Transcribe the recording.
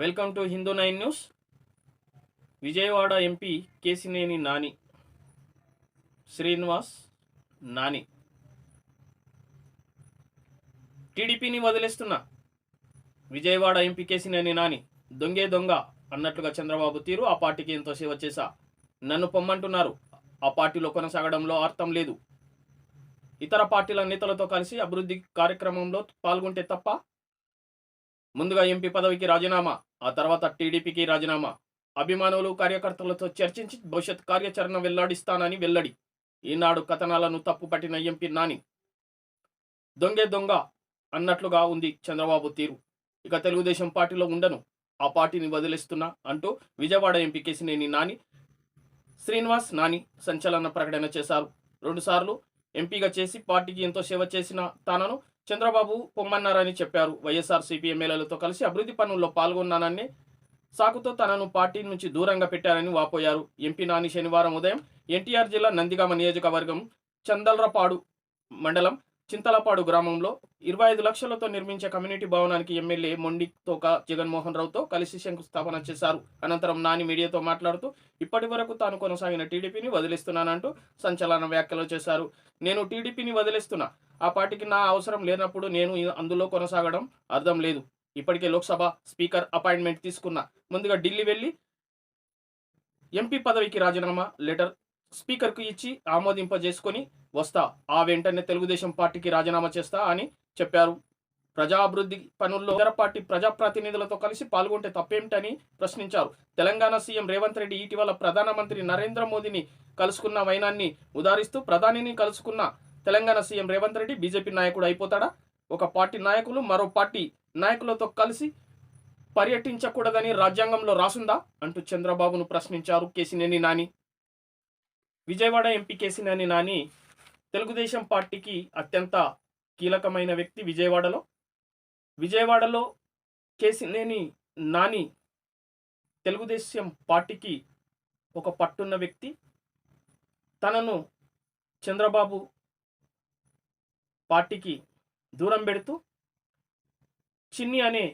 Welcome to Hindu nine news. Vijayawada MP Kesineni Nani Srinivas Nani. టీడీపీని వదిలేస్తున్న Vijayawada MP Kesineni Nani దొంగే దొంగ అన్నట్లుగా చంద్రబాబు తీరు. ఆ పార్టీకి ఎంతో సేవ చేశా. నన్ను పొమ్మంటున్నారు. ఆ పార్టీలో కొనసాగడంలో అర్థం లేదు. ఇతర పార్టీల నేతలతో కలిసి అభివృద్ధి కార్యక్రమంలో పాల్గొంటే తప్ప ముందుగా ఎంపీ పదవికి రాజీనామా ఆ తర్వాత టీడీపీకి రాజీనామా. అభిమానులు కార్యకర్తలతో చర్చించి భవిష్యత్ కార్యాచరణ వెల్లడిస్తానని వెల్లడి. ఈనాడు కథనాలను తప్పుపట్టిన ఎంపీ నాని. దొంగే దొంగ అన్నట్లుగా ఉంది చంద్రబాబు తీరు. ఇక తెలుగుదేశం పార్టీలో ఉండను. ఆ పార్టీని వదిలేస్తున్నా అంటూ విజయవాడ ఎంపీ కేసినేని నాని శ్రీనివాస్ నాని సంచలన ప్రకటన చేశారు. రెండుసార్లు ఎంపీగా చేసి పార్టీకి ఎంతో సేవ చేసిన తనను చంద్రబాబు పొమ్మన్నారని చెప్పారు. వైఎస్ఆర్ సిపి ఎమ్మెల్యేలతో కలిసి అభివృద్ధి పనుల్లో పాల్గొన్నానని సాకుతో తనను పార్టీ నుంచి దూరంగా పెట్టారని వాపోయారు. ఎంపీ నాని శనివారం ఉదయం ఎన్టీఆర్ జిల్లా నందిగామ నియోజకవర్గం చందల్రపాడు మండలం చింతలపాడు గ్రామంలో ఇరవై ఐదు లక్షలతో నిర్మించే కమ్యూనిటీ భవనానికి ఎమ్మెల్యే మొండి తోక జగన్మోహన్ రావుతో కలిసి శంకుస్థాపన చేశారు. అనంతరం నాని మీడియాతో మాట్లాడుతూ ఇప్పటి వరకు తాను కొనసాగిన టీడీపీని వదిలిస్తున్నానంటూ సంచలన వ్యాఖ్యలు చేశారు. నేను టీడీపీని వదిలేస్తున్నా. ఆ పార్టీకి నా అవసరం లేనప్పుడు నేను అందులో కొనసాగడం అర్థం లేదు. ఇప్పటికే లోక్సభ స్పీకర్ అపాయింట్మెంట్ తీసుకున్నా. ముందుగా ఢిల్లీ వెళ్ళి ఎంపీ పదవికి రాజీనామా లెటర్ స్పీకర్కు ఇచ్చి ఆమోదింపజేసుకొని వస్తా. ఆ వెంటనే తెలుగుదేశం పార్టీకి రాజీనామా చేస్తా అని చెప్పారు. ప్రజాభివృద్ధి పనుల్లో ఇతర పార్టీ ప్రజాప్రతినిధులతో కలిసి పాల్గొంటే తప్పేమిటని ప్రశ్నించారు. తెలంగాణ సీఎం రేవంత్ రెడ్డి ఇటీవల ప్రధానమంత్రి నరేంద్ర మోదీని కలుసుకున్న వైనాన్ని ఉదారిస్తూ ప్రధానిని కలుసుకున్న తెలంగాణ సీఎం రేవంత్ రెడ్డి బీజేపీ నాయకుడు అయిపోతాడా? ఒక పార్టీ నాయకులు మరో పార్టీ నాయకులతో కలిసి పర్యటించకూడదని రాజ్యాంగంలో రాసుందా? అంటూ చంద్రబాబును ప్రశ్నించారు కేసినేని నాని. విజయవాడ ఎంపీ కేసినేని నాని తెలుగుదేశం పార్టీకి అత్యంత కీలకమైన వ్యక్తి విజయవాడలో. విజయవాడలో కేసినేని నాని తెలుగుదేశం పార్టీకి ఒక పట్టున్న వ్యక్తి. తనను చంద్రబాబు పార్టీకి దూరం పెడుతూ చిన్ని అనే